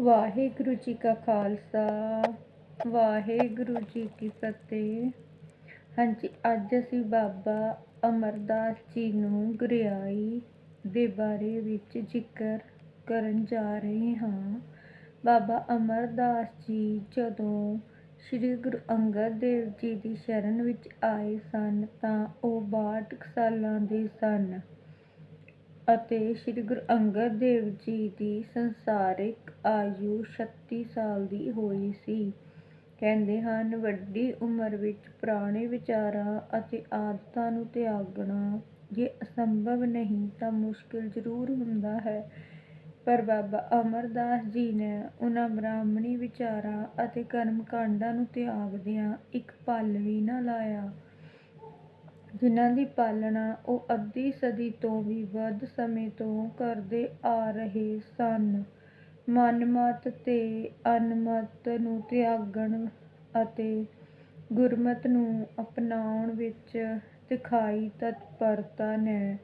ਵਾਹਿਗੁਰੂ ਜੀ ਕਾ ਖਾਲਸਾ, ਵਾਹਿਗੁਰੂ ਜੀ ਕੀ ਫਤਿਹ। ਹਾਂਜੀ, ਅੱਜ ਅਸੀਂ ਬਾਬਾ ਅਮਰਦਾਸ ਜੀ ਨੂੰ ਗੁਰਿਆਈ ਦੇ ਬਾਰੇ ਵਿੱਚ ਜ਼ਿਕਰ ਕਰਨ ਜਾ ਰਹੇ ਹਾਂ। ਬਾਬਾ ਅਮਰਦਾਸ ਜੀ ਜਦੋਂ ਸ੍ਰੀ ਗੁਰੂ ਅੰਗਦ ਦੇਵ ਜੀ ਦੀ ਸ਼ਰਨ ਵਿੱਚ ਆਏ ਸਨ ਤਾਂ ਉਹ 62 ਕੁ ਸਾਲਾਂ ਦੇ ਸਨ। ਅਤੇ ਸ੍ਰੀ ਗੁਰੂ ਅੰਗਦ ਦੇਵ ਜੀ ਦੀ ਸੰਸਾਰਿਕ ਆਯੂ 36 ਸਾਲ ਦੀ ਹੋਈ ਸੀ। ਕਹਿੰਦੇ ਹਨ, ਵੱਡੀ ਉਮਰ ਵਿੱਚ ਪੁਰਾਣੇ ਵਿਚਾਰਾਂ ਅਤੇ ਆਦਤਾਂ ਨੂੰ ਤਿਆਗਣਾ ਜੇ ਅਸੰਭਵ ਨਹੀਂ ਤਾਂ ਮੁਸ਼ਕਿਲ ਜ਼ਰੂਰ ਹੁੰਦਾ ਹੈ। ਪਰ ਬਾਬਾ ਅਮਰਦਾਸ ਜੀ ਨੇ ਉਹਨਾਂ ਬ੍ਰਾਹਮਣੀ ਵਿਚਾਰਾਂ ਅਤੇ ਕਰਮ ਕਾਂਡਾਂ ਨੂੰ ਤਿਆਗਦਿਆਂ ਇੱਕ ਪਲ ਵੀ ਨਾ ਲਾਇਆ। ਜਿਨ੍ਹਾਂ ਦੀ ਪਾਲਣਾ ਉਹ ਅੱਧੀ ਸਦੀ ਤੋਂ ਵੀ ਵੱਧ ਸਮੇਂ ਤੋਂ ਕਰਦੇ ਆ ਰਹੇ ਸਨ। ਮਨਮਤ ਤੇ ਅਨਮਤ ਨੂੰ ਤਿਆਗਣ ਅਤੇ ਗੁਰਮਤ ਨੂੰ ਅਪਣਾਉਣ ਵਿੱਚ ਦਿਖਾਈ ਤਤਪਰਤਾ ਨੇ।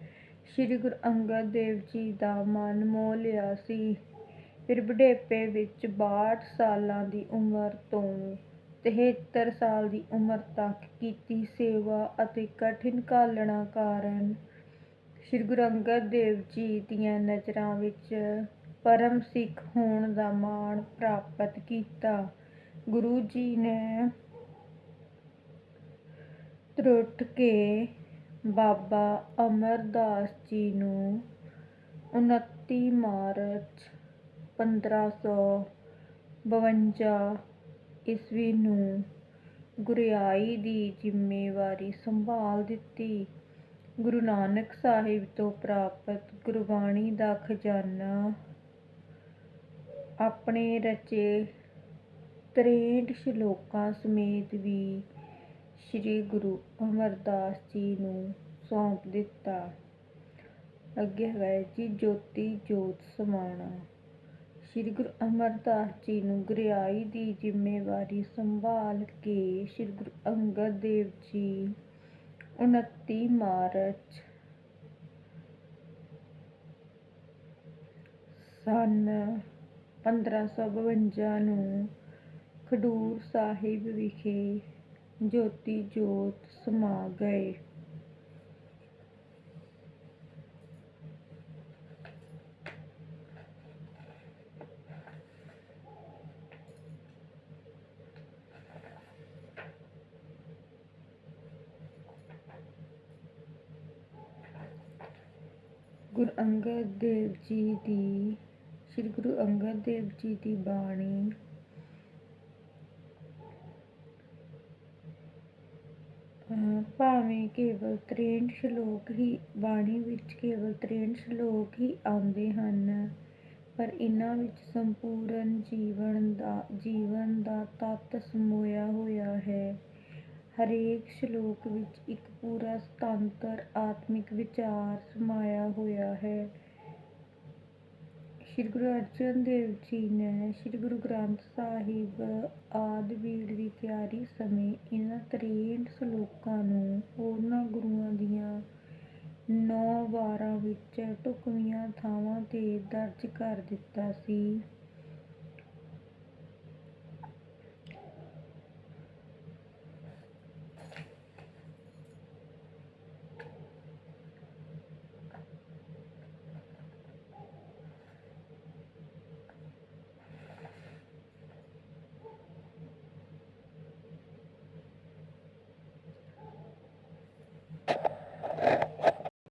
ਸ੍ਰੀ ਗੁਰੂ ਅੰਗਦ ਦੇਵ ਜੀ ਦਾ ਮਨ ਮੋਹ ਲਿਆ ਸੀ। ਫਿਰ ਬੁਢੇਪੇ ਵਿੱਚ 62 ਸਾਲਾਂ ਦੀ ਉਮਰ ਤੋਂ 73 ਸਾਲ ਦੀ ਉਮਰ ਤੱਕ ਕੀਤੀ ਸੇਵਾ ਅਤੇ ਕਠਿਨ ਘਾਲਣਾ ਕਾਰਨ ਸ੍ਰੀ ਗੁਰੂ ਅੰਗਦ ਦੇਵ ਜੀ ਦੀਆਂ ਨਜ਼ਰਾਂ ਵਿੱਚ ਪਰਮ ਸਿੱਖ ਹੋਣ ਦਾ ਮਾਣ ਪ੍ਰਾਪਤ ਕੀਤਾ। ਗੁਰੂ ਜੀ ਨੇ ਤਰੁੱਠ ਕੇ ਬਾਬਾ ਅਮਰਦਾਸ ਜੀ ਨੂੰ 29 ਮਾਰਚ 1552 ਈਸਵੀ ਨੂੰ ਗੁਰਿਆਈ ਦੀ ਜ਼ਿੰਮੇਵਾਰੀ ਸੰਭਾਲ ਦਿੱਤੀ। ਗੁਰੂ ਨਾਨਕ ਸਾਹਿਬ ਤੋਂ ਪ੍ਰਾਪਤ ਗੁਰਬਾਣੀ ਦਾ ਖਜ਼ਾਨਾ ਆਪਣੇ ਰਚੇ 63 ਸ਼ਲੋਕਾਂ ਸਮੇਤ ਵੀ ਸ੍ਰੀ ਗੁਰੂ ਅਮਰਦਾਸ ਜੀ ਨੂੰ ਸੌਂਪ ਦਿੱਤਾ। ਅੱਗੇ ਹੈ ਜੀ ਜੋਤੀ ਜੋਤ ਸਮਾਣਾ। ਸ੍ਰੀ ਗੁਰੂ ਅਮਰਦਾਸ ਜੀ ਨੂੰ ਗੁਰਿਆਈ ਦੀ ਜ਼ਿੰਮੇਵਾਰੀ ਸੰਭਾਲ ਕੇ ਸ੍ਰੀ ਗੁਰੂ ਅੰਗਦ ਦੇਵ ਜੀ 29 ਮਾਰਚ ਸਨ 1552 ਨੂੰ ਖਡੂਰ ਸਾਹਿਬ ਵਿਖੇ ਜੋਤੀ ਜੋਤ ਸਮਾ ਗਏ। ਗੁਰੂ ਅੰਗਦ ਦੇਵ ਜੀ ਦੀ, ਸ੍ਰੀ ਗੁਰੂ ਅੰਗਦ ਦੇਵ ਜੀ ਦੀ ਬਾਣੀ। ਭਾਵੇਂ ਕੇਵਲ 63 ਸ਼ਲੋਕ ਹੀ, ਬਾਣੀ ਵਿੱਚ ਕੇਵਲ 63 ਸ਼ਲੋਕ ਹੀ ਆਉਂਦੇ ਹਨ, ਪਰ ਇਹਨਾਂ ਵਿੱਚ ਸੰਪੂਰਨ ਜੀਵਨ ਦਾ ਜੀਵਨ ਦਾ ਤੱਤ ਸਮੋਇਆ ਹੋਇਆ ਹੈ। ਹਰੇਕ ਸ਼ਲੋਕ ਵਿੱਚ ਇੱਕ ਪੂਰਾ ਸੁਤੰਤਰ ਆਤਮਿਕ ਵਿਚਾਰ ਸਮਾਇਆ ਹੋਇਆ ਹੈ। ਸ਼੍ਰੀ ਗੁਰੂ ਅਰਜਨ ਦੇਵ ਜੀ ਨੇ ਸ਼੍ਰੀ ਗੁਰੂ ਗ੍ਰੰਥ ਸਾਹਿਬ ਆਦਿ ਬੀੜ ਦੀ ਤਿਆਰੀ ਸਮੇਂ ਇਹਨਾਂ 63 ਸ਼ਲੋਕਾਂ ਨੂੰ ਹੋਰਨਾਂ ਗੁਰੂਆਂ ਦੀਆਂ ਨੌ ਵਾਰਾਂ ਵਿੱਚ ਢੁਕਵੀਆਂ ਥਾਵਾਂ ਤੇ ਦਰਜ ਕਰ ਦਿੱਤਾ ਸੀ।